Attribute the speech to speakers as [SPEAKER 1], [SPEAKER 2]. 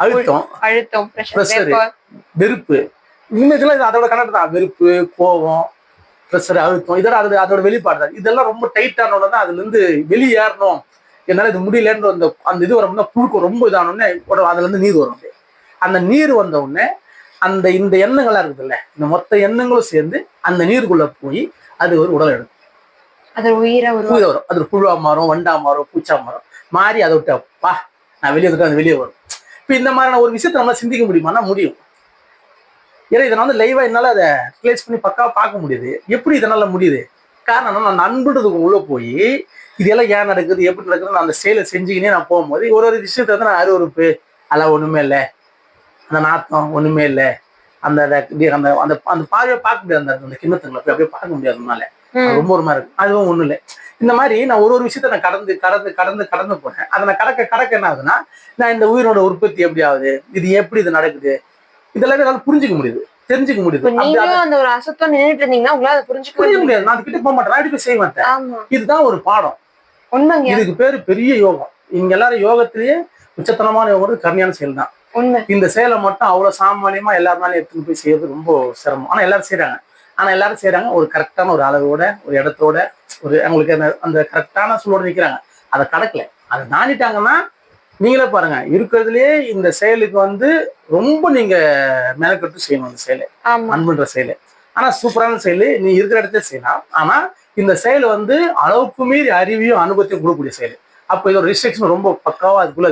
[SPEAKER 1] அழுத்தம்.
[SPEAKER 2] அழுத்தம் பிரஷர்.
[SPEAKER 1] வெறுப்பு. இது அதோட கணக்கு தான். வெறுப்பு கோபம் ப்ரெஷர் அழுத்தம். இதெல்லாம் அதோட அதோட வெளிப்பாடு தான். இதெல்லாம் ரொம்ப டைட்டான உடனே அதுல இருந்து வெளியேறணும். என்னால இது முடியலன்ற அந்த அந்த இது வரும்னா புழுக்கம் ரொம்ப இதானோடனே அதுல இருந்து நீர் வரும். அந்த நீர் வந்த உடனே அந்த இந்த எண்ணங்கள்லாம் இருக்குதுல்ல இந்த மொத்த எண்ணங்களும் சேர்ந்து அந்த நீருக்குள்ள போய் அது ஒரு உடல் எடுக்கும்.
[SPEAKER 2] அது உயிரை
[SPEAKER 1] புழுத வரும். அது புழுவா மாறும் வண்டா மாறும் பூச்சா மாறும். மாறி அதை விட்டு அப்பா நான் வெளியே வந்துட்டு அது வெளியே வரும். இப்போ இந்த மாதிரியான ஒரு விஷயத்தை நம்மளால சிந்திக்க முடியுமானா முடியும். ஏன்னா இதனால் வந்து லைவாக என்னால அதை ரிலேஸ் பண்ணி பக்காவா பார்க்க முடியுது. எப்படி இதனால முடியுது? காரணம் நான் அன்புன்றதுக்கு உள்ள போய் இதெல்லாம் ஏன் நடக்குது? எப்படி நடக்குது நான் அந்த செயலை செஞ்சுக்கினே நான் போகும்போது ஒரு ஒரு விஷயத்தை வந்து நான் அருவறுப்பு அதெல்லாம் ஒண்ணுமே இல்லை. அந்த நாத்தம் ஒண்ணுமே இல்லை. அந்த அந்த அந்த அந்த பார்வையை பார்க்க முடியாது. அந்த அந்த கிண்ணத்துங்களை போய் அப்படியே பார்க்க முடியாதுனால அது ரொம்ப ஒரு மாதிரி இருக்கும். அதுவும் ஒண்ணும் இல்லை. இந்த மாதிரி நான் ஒரு ஒரு விஷயத்த நான் கடந்து கடந்து கடந்து கடந்து போறேன். அதை நான் கடக்க கடக்க என்ன ஆகுதுன்னா நான் இந்த உயிரோட உற்பத்தி எப்படி ஆகுது இது எப்படி இது நடக்குது இதெல்லாமே என்னால புரிஞ்சுக்க முடியுது. தெரிஞ்சுக்க முடியுது. அப்படி
[SPEAKER 2] நீங்களும் அந்த ஒரு அசத்தம் நின்னுட்டு இருந்தீங்கன்னா உங்களால அதை புரிஞ்சுக்க
[SPEAKER 1] புரிய முடியாது. நான் கிட்ட போக மாட்டேன். நான் இப்படி செய்ய மாட்டேன் இதுதான் ஒரு பாடம்.
[SPEAKER 2] உண்மைங்க.
[SPEAKER 1] இதுக்கு பேரு பெரிய யோகம். இங்க எல்லாரும் யோகத்திலேயே உச்சத்தனமான யோகம் கருணையான செயல் தான். இந்த செயலை மட்டும் அவ்வளவு சாமானியமா எல்லாருனாலும் எடுத்துட்டு போய் செய்யறது ரொம்ப சிரமம். ஆனா எல்லாரும் செய்றாங்க. ஆனா எல்லாரும் செய்றாங்க. ஒரு கரெக்டான ஒரு அளவோட ஒரு இடத்தோட ஒரு அவங்களுக்கு அந்த அந்த கரெக்டான சூழலோட நிக்கிறாங்க. அதை கடக்கல. அதை தாண்டிட்டாங்கன்னா நீங்களே பாருங்க இருக்கிறதுலயே இந்த செயலுக்கு வந்து ரொம்ப நீங்க மெனக்கட்டு செய்யணும் அந்த செயலை.
[SPEAKER 2] ஆமா.
[SPEAKER 1] அன்புன்ற செயலை. ஆனா சூப்பரான செயல் நீ இருக்கிற இடத்துல செய்யலாம். ஆனா இந்த செயல் வந்து அளவுக்கு மீறி அறிவையும் அனுபவத்தையும் கொடுக்கக்கூடிய செயல். அப்போ இதோட ரிஸ்ட்ரிக்ஷன் ரொம்ப பக்காவா அதுக்குள்ள